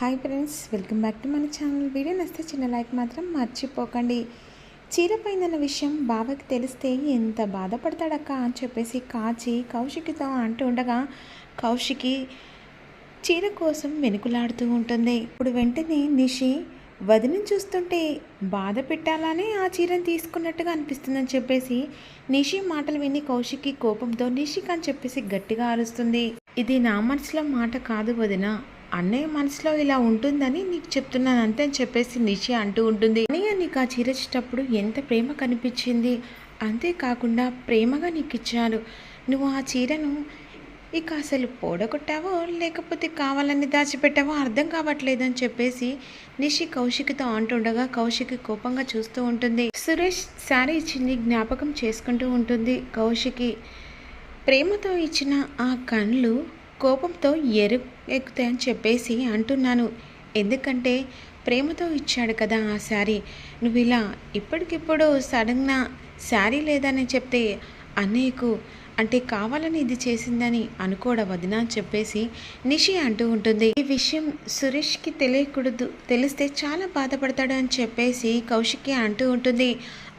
Hi friends welcome back to మన channel. Video నస్తే చిన్న లైక్ మాత్రం మర్చిపోకండి. చీర విషయం బావకి తెలిస్తే ఎంత బాధపడతాడక్క అని చెప్పేసి కాచి కౌశికితో అంటూ ఉండగా కౌశికి చీర కోసం వెనుకులాడుతూ ఉంటుంది. ఇప్పుడు వెంటనే నిషి వదిని చూస్తుంటే బాధ పెట్టాలనే ఆ చీరను తీసుకున్నట్టుగా అనిపిస్తుందని చెప్పేసి నిషి మాటలు విని కౌశికి కోపంతో నిషిక్ అని చెప్పేసి గట్టిగా అరుస్తుంది. ఇది నా మనసులో మాట కాదు వదిన. అన్నయ్య మనసులో ఇలా ఉంటుందని నీకు చెప్తున్నాను అంతే అని చెప్పేసి నిషి అంటూ ఉంటుంది. అన్నయ్య నీకు ఆ చీర ఇచ్చేటప్పుడు ఎంత ప్రేమ కనిపించింది? అంతేకాకుండా ప్రేమగా నీకు ఇచ్చాను నువ్వు ఆ చీరను ఇక అసలు పోడగొట్టావో లేకపోతే కావాలని దాచిపెట్టావో అర్థం కావట్లేదు అని చెప్పేసి నిషి కౌశిక్తో అంటుండగా కౌశిక్ కోపంగా చూస్తూ ఉంటుంది. సురేష్ శారీ ఇచ్చింది జ్ఞాపకం చేసుకుంటూ ఉంటుంది. కౌశికి ప్రేమతో ఇచ్చిన ఆ కళ్ళు కోపంతో ఎరు ఎక్కుతాయని చెప్పేసి అంటున్నాను. ఎందుకంటే ప్రేమతో ఇచ్చాడు కదా ఆ శారీ. నువ్వు ఇలా ఇప్పటికిప్పుడు సడన్గా శారీ లేదని చెప్తే అన్నయ్యకు అంటే కావాలని ఇది చేసిందని అనుకోవడం వదిన అని చెప్పేసి నిషి అంటూ ఉంటుంది. ఈ విషయం సురేష్కి తెలియకూడదు తెలిస్తే చాలా బాధపడతాడు అని చెప్పేసి కౌశికి అంటూ ఉంటుంది.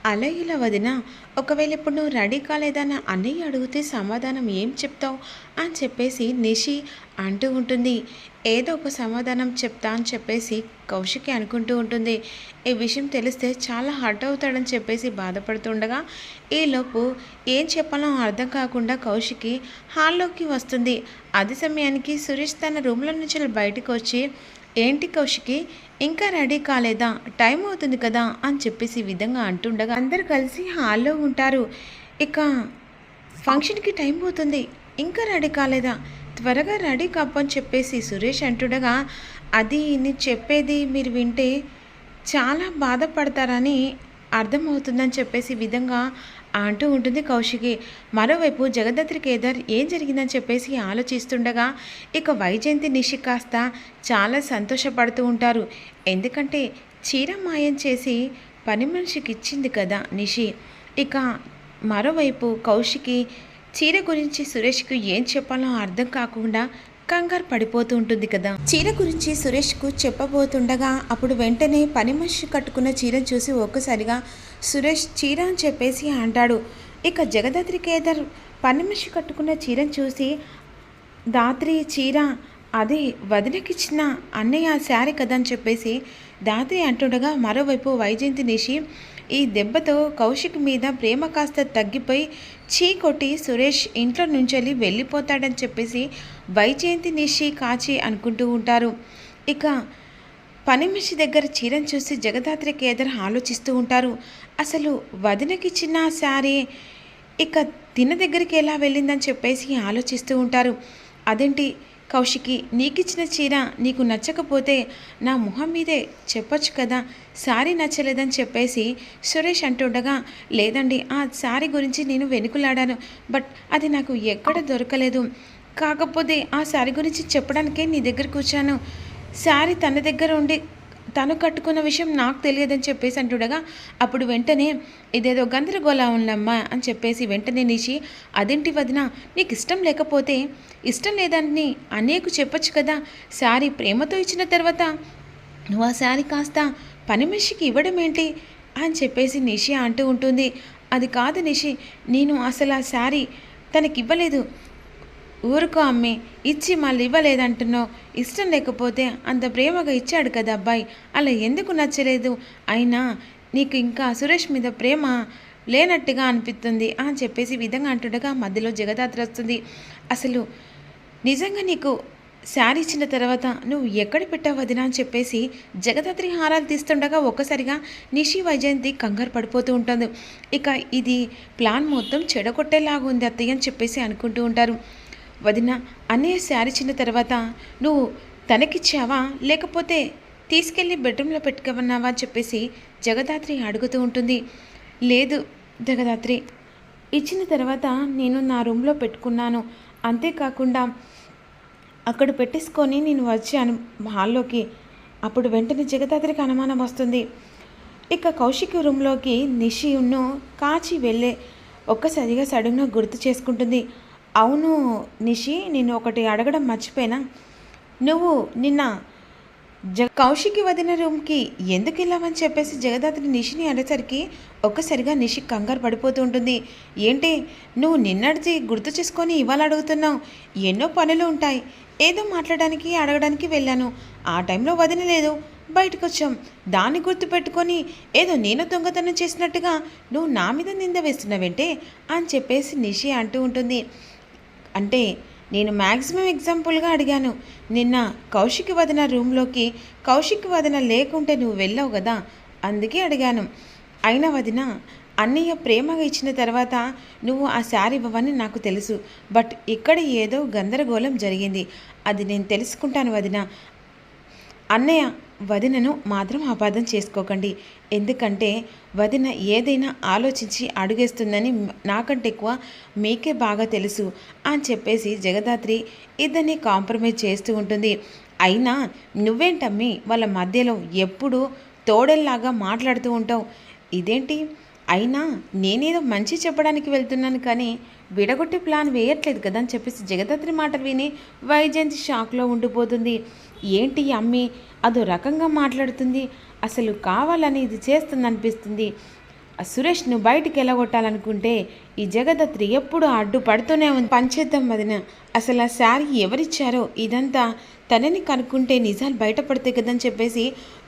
అలా ఇలా వదిన ఒకవేళ ఇప్పుడు నువ్వు రెడీ కాలేదని అన్నయ్య అడిగితే సమాధానం ఏం చెప్తావు? అని చెప్పేసి నిషి అంటూ ఉంటుంది. ఏదో ఒక సమాధానం చెప్తా అని చెప్పేసి కౌశికి అనుకుంటూ ఉంటుంది. ఈ విషయం తెలిస్తే చాలా హర్ట్ అవుతాడని చెప్పేసి బాధపడుతుండగా ఈలోపు ఏం చెప్పాలో అర్థం కాకుండా కౌశికి హాల్లోకి వస్తుంది. అదే సమయానికి సురేష్ తన రూమ్లో నుంచి బయటకు వచ్చి ఏంటి కౌశికి? ఇంకా రెడీ కాలేదా? టైం అవుతుంది కదా అని చెప్పేసి ఈ విధంగా అంటుండగా అందరు కలిసి హాల్లో ఉంటారు. ఇక ఫంక్షన్కి టైం అవుతుంది ఇంకా రెడీ కాలేదా? త్వరగా రెడీ కప్పని చెప్పేసి సురేష్ అంటుండగా అది నేను చెప్పేది మీరు వింటే చాలా బాధపడతారని అర్థమవుతుందని చెప్పేసి విధంగా అంటూ ఉంటుంది కౌశికి. మరోవైపు జగదత్రి కేదార్ ఏం జరిగిందని చెప్పేసి ఆలోచిస్తుండగా ఇక వైజయంతి నిషి కాస్త చాలా సంతోషపడుతూ ఉంటారు. ఎందుకంటే చీర మాయం చేసి పని మనిషికి ఇచ్చింది కదా నిషి. ఇక మరోవైపు కౌశికి చీర గురించి సురేష్కు ఏం చెప్పాలో అర్థం కాకుండా కంగారు పడిపోతూ ఉంటుంది కదా. చీర గురించి సురేష్కు చెప్పబోతుండగా అప్పుడు వెంటనే పని మనిషి కట్టుకున్న చీరను చూసి ఒక్కసారిగా సురేష్ చీర అని చెప్పేసి అంటాడు. ఇక జగదాత్రి కేదార్ పని మనిషి కట్టుకున్న చీరను చూసి దాత్రి చీర అదే వదినకిచ్చిన అన్నయ్య శారీ కదని అని చెప్పేసి దాత్రి అంటుండగా మరోవైపు వైజయంతి నిషి ఈ దెబ్బతో కౌశిక్ మీద ప్రేమ కాస్త తగ్గిపోయి చీ కొట్టి సురేష్ ఇంట్లో నుంచి వెళ్ళిపోతాడని చెప్పేసి వైజయంతి నిషి కాచి అనుకుంటూ ఉంటారు. ఇక పని మనిషి దగ్గర చీరను చూసి జగదాత్రికి ఎదురు ఆలోచిస్తూ ఉంటారు. అసలు వదినకిచ్చిన శారీ ఇక తిన దగ్గరికి ఎలా వెళ్ళిందని చెప్పేసి ఆలోచిస్తూ ఉంటారు. అదేంటి? కౌశికి నీకిచ్చిన చీర నీకు నచ్చకపోతే నా ముఖం మీదే చెప్పొచ్చు కదా శారీ నచ్చలేదని చెప్పేసి సురేష్ అంటుండగా లేదండి ఆ శారీ గురించి నేను వెనుకలాడాను బట్ అది నాకు ఎక్కడ దొరకలేదు. కాకపోతే ఆ శారీ గురించి చెప్పడానికే నీ దగ్గర వచ్చాను శారీ తన దగ్గర ఉండి తను కట్టుకున్న విషయం నాకు తెలియదని చెప్పేసి అంటుండగా అప్పుడు వెంటనే ఇదేదో గందరగోళ ఉందమ్మా అని చెప్పేసి వెంటనే నిషి అదేంటి వదిన నీకు ఇష్టం లేకపోతే ఇష్టం లేదని అనేకు చెప్పొచ్చు కదా. శారీ ప్రేమతో ఇచ్చిన తర్వాత నువ్వు ఆ శారీ కాస్త పని మనిషికి ఇవ్వడం ఏంటి? అని చెప్పేసి నిషి అంటూ ఉంటుంది. అది కాదు నిషి నేను అసలు ఆ శారీ తనకి ఇవ్వలేదు. ఊరుకో అమ్మి ఇచ్చి మళ్ళీ ఇవ్వలేదంటున్నావు. ఇష్టం లేకపోతే అంత ప్రేమగా ఇచ్చాడు కదా అబ్బాయి. అలా ఎందుకు నచ్చలేదు? అయినా నీకు ఇంకా సురేష్ మీద ప్రేమ లేనట్టుగా అనిపిస్తుంది అని చెప్పేసి విధంగా అంటుండగా మధ్యలో జగదాత్రి వస్తుంది. అసలు నిజంగా నీకు శారీ ఇచ్చిన తర్వాత నువ్వు ఎక్కడ పెట్టావు వదినా అని చెప్పేసి జగదాత్రి హారాలు తీస్తుండగా ఒక్కసారిగా నిషి వైజయంతి కంగారు పడిపోతూ ఉంటుంది. ఇక ఇది ప్లాన్ మొత్తం చెడగొట్టేలాగా ఉంది అత్తయ్య అని చెప్పేసి అనుకుంటూ ఉంటారు. వదిన అన్నయ్య శారీ చిన్న తర్వాత నువ్వు తనకిచ్చావా? లేకపోతే తీసుకెళ్ళి బెడ్రూమ్లో పెట్టుకోమన్నావా? అని చెప్పేసి జగదాత్రి అడుగుతూ ఉంటుంది. లేదు జగదాత్రి ఇచ్చిన తర్వాత నేను నా రూమ్లో పెట్టుకున్నాను. అంతేకాకుండా అక్కడ పెట్టేసుకొని నేను వచ్చాను హాల్లోకి. అప్పుడు వెంటనే జగదాత్రికి అనుమానం వస్తుంది. ఇక కౌశిక్ రూమ్లోకి నిషియును కాచి వెళ్ళే ఒక్కసారిగా సడన్గా గుర్తు చేసుకుంటుంది. అవును నిషి నేను ఒకటి అడగడం మర్చిపోయినా. నువ్వు నిన్న జ కౌశికి వదిన రూమ్కి ఎందుకు వెళ్ళామని చెప్పేసి జగదాత్రి నిషిని అనేసరికి ఒక్కసారిగా నిషి కంగారు పడిపోతూ ఉంటుంది. ఏంటి? నువ్వు నిన్నటిది గుర్తు చేసుకొని ఇవాళ అడుగుతున్నావు. ఎన్నో పనులు ఉంటాయి. ఏదో మాట్లాడడానికి అడగడానికి వెళ్ళాను. ఆ టైంలో వదిన లేదు. బయటకు వచ్చాం దాన్ని గుర్తు పెట్టుకొని ఏదో నేను దొంగతనం చేసినట్టుగా నువ్వు నా మీద నింద వేస్తున్నావేంటే? అని చెప్పేసి నిషి అంటూ ఉంటుంది. అంటే నేను మ్యాక్సిమం ఎగ్జాంపుల్గా అడిగాను. నిన్న కౌశిక్ వదిన రూమ్లోకి కౌశిక్ వదిన లేకుంటే నువ్వు వెళ్ళావు కదా? అందుకే అడిగాను. అయినా వదిన అన్నయ్య ప్రేమగా ఇచ్చిన తర్వాత నువ్వు ఆ శారీ ఇవ్వవని నాకు తెలుసు. బట్ ఇక్కడ ఏదో గందరగోళం జరిగింది. అది నేను తెలుసుకుంటాను వదిన. అన్నయ్య వదినను మాత్రం అపార్థం చేసుకోకండి. ఎందుకంటే వదిన ఏదైనా ఆలోచించి అడుగేస్తుందని నాకంటే ఎక్కువ మీకే బాగా తెలుసు అని చెప్పేసి జగదాత్రి ఇద్దరిని కాంప్రమైజ్ చేస్తూ ఉంటుంది. అయినా నువ్వేంటమ్మి వాళ్ళ మధ్యలో ఎప్పుడూ తోడల్లాగా మాట్లాడుతూ ఉంటావు? ఇదేంటి? అయినా నేనేదో మంచి చెప్పడానికి వెళ్తున్నాను కానీ విడగొట్టే ప్లాన్ వేయట్లేదు కదా అని చెప్పేసి జగదాత్రి మాటలు విని వైజయంతి షాక్లో ఉండిపోతుంది. ఏంటి అమ్మి? అదో రకంగా మాట్లాడుతుంది. అసలు కావాలని ఇది చేస్తుంది అనిపిస్తుంది సురేష్ను బయటికి వెళ్ళగొట్టాలనుకుంటే ఈ జగదత్రి ఎప్పుడు అడ్డు పడుతూనే ఉంది పంచేద్దాం వదిన. అసలు ఆ శారీ ఎవరిచ్చారో? ఇదంతా తనని కనుక్కుంటే నిజాలు బయటపడతాయి కదని చెప్పేసి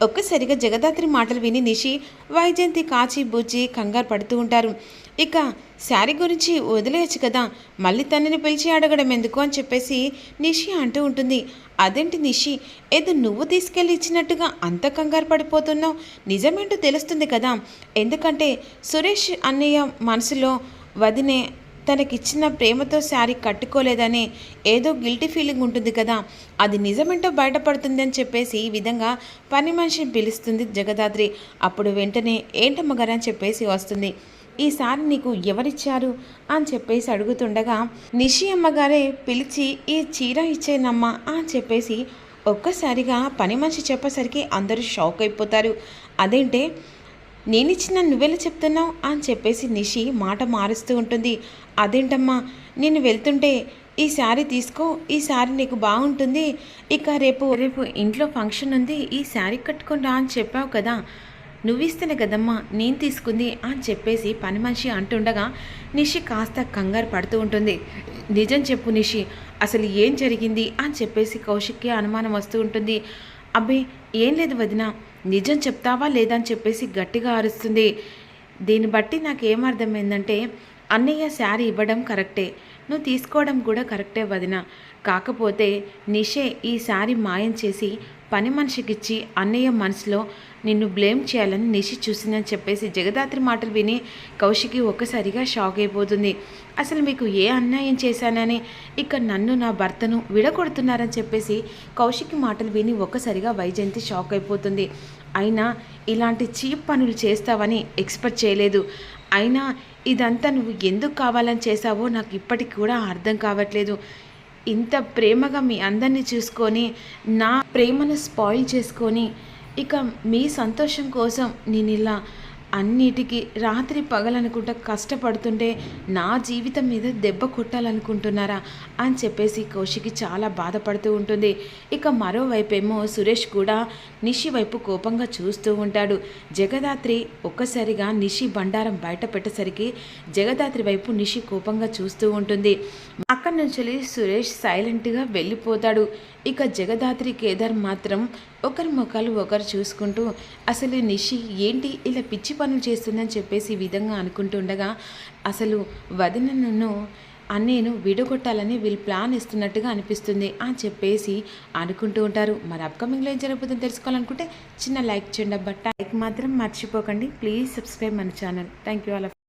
ఒక్కసారిగా జగదాత్రి మాటలు విని నిషి వైజయంతి కాచి బూచి కంగారు పడుతూ ఉంటారు. ఇక శారీ గురించి వదిలేయచ్చు కదా. మళ్ళీ తనని పిలిచి అడగడం ఎందుకు అని చెప్పేసి నిషి అంటూ ఉంటుంది. అదేంటి నిషి? ఏదో నువ్వు తీసుకెళ్ళి ఇచ్చినట్టుగా అంత కంగారు పడిపోతున్నావు. నిజమేంటో తెలుస్తుంది కదా. ఎందుకంటే సురేష్ అన్నయ్య మనసులో వదినే తనకిచ్చిన ప్రేమతో శారీ కట్టుకోలేదని ఏదో గిల్టీ ఫీలింగ్ ఉంటుంది కదా. అది నిజమేంటో బయటపడుతుంది అని చెప్పేసి ఈ విధంగా పని మనిషిని పిలుస్తుంది జగదాత్రి అప్పుడు వెంటనే ఏంటమ్మగారని చెప్పేసి వస్తుంది. ఈసారి నీకు ఎవరిచ్చారు? అని చెప్పేసి అడుగుతుండగా నిషి అమ్మగారే పిలిచి ఈ చీర ఇచ్చేనమ్మా అని చెప్పేసి ఒక్కసారిగా పని మనిషి చెప్పేసరికి అందరూ షాక్ అయిపోతారు. అదేంటే నేనిచ్చిన నువ్వెలా చెప్తున్నావు? అని చెప్పేసి నిషి మాట మారుస్తూ ఉంటుంది. అదేంటమ్మా నేను వెళ్తుంటే ఈ శారీ తీసుకో ఈ శారీ నీకు బాగుంటుంది ఇక రేపు రేపు ఇంట్లో ఫంక్షన్ ఉంది ఈ శారీ కట్టుకొని రా అని చెప్పావు కదా. నువ్విస్తేనే కదమ్మా నేను తీసుకుంది అని చెప్పేసి పని మనిషి అంటుండగా నిషి కాస్త కంగారు పడుతూ ఉంటుంది. నిజం చెప్పు నిషి అసలు ఏం జరిగింది అని చెప్పేసి కౌశిక్కి అనుమానం వస్తూ ఉంటుంది. అబ్బే ఏం లేదు వదిన నిజం చెప్తావా లేదా అని చెప్పేసి గట్టిగా అరుస్తుంది. దీన్ని బట్టి నాకు ఏమర్థమైందంటే అన్నయ్య శారీ ఇవ్వడం కరెక్టే. నువ్వు తీసుకోవడం కూడా కరెక్టే వదిన. కాకపోతే నిషే ఈసారి మాయం చేసి పని మనిషికిచ్చి అన్నయ్య మనసులో నిన్ను బ్లేమ్ చేయాలని నిషి చూసిందని చెప్పేసి జగదాత్రి మాటలు విని కౌశికి ఒక్కసారిగా షాక్ అయిపోతుంది. అసలు మీకు ఏ అన్యాయం చేశానని ఇక నన్ను నా భర్తను విడగొడుతున్నారని చెప్పేసి కౌశికి మాటలు విని ఒక్కసారిగా వైజయంతి షాక్ అయిపోతుంది. అయినా ఇలాంటి చీప్ పనులు చేస్తావని ఎక్స్పెక్ట్ చేయలేదు. అయినా ఇదంతా నువ్వు ఎందుకు కావాలని చేసావో నాకు ఇప్పటికి కూడా అర్థం కావట్లేదు. ఇంత ప్రేమగా మీ అందరినీ చూసుకొని నా ప్రేమను స్పాయిల్ చేసుకొని ఇక మీ సంతోషం కోసం నేను ఇలా అన్నిటికీ రాత్రి పగలనుకుంటా కష్టపడుతుంటే నా జీవితం మీద దెబ్బ కొట్టాలనుకుంటున్నారా అని చెప్పేసి కౌశికి చాలా బాధపడుతూ ఉంటుంది. ఇక మరోవైపేమో సురేష్ కూడా నిషి వైపు కోపంగా చూస్తూ ఉంటాడు. జగదాత్రి ఒక్కసారిగా నిషి బండారం బయట పెట్టేసరికి జగదాత్రి వైపు నిషి కోపంగా చూస్తూ ఉంటుంది. అక్కడి నుంచి సురేష్ సైలెంట్గా వెళ్ళిపోతాడు. ఇక జగదాత్రి కేదార్ మాత్రం ఒకరి ముఖాలు ఒకరు చూసుకుంటూ అసలు నిషి ఏంటి ఇలా పిచ్చి పనులు చేస్తుందని చెప్పేసి ఈ విధంగా అనుకుంటుండగా అసలు వదిన నన్ను అన్నయ్యను విడగొట్టాలని వీళ్ళు ప్లాన్ ఇస్తున్నట్టుగా అనిపిస్తుంది అని చెప్పేసి అనుకుంటూ ఉంటారు. మరి అప్కమింగ్లో ఏం జరుగుతుందో తెలుసుకోవాలనుకుంటే చిన్న లైక్ చేయండి బట్ లైక్ మాత్రం మర్చిపోకండి. ప్లీజ్ సబ్స్క్రైబ్ మన ఛానల్. Thank you all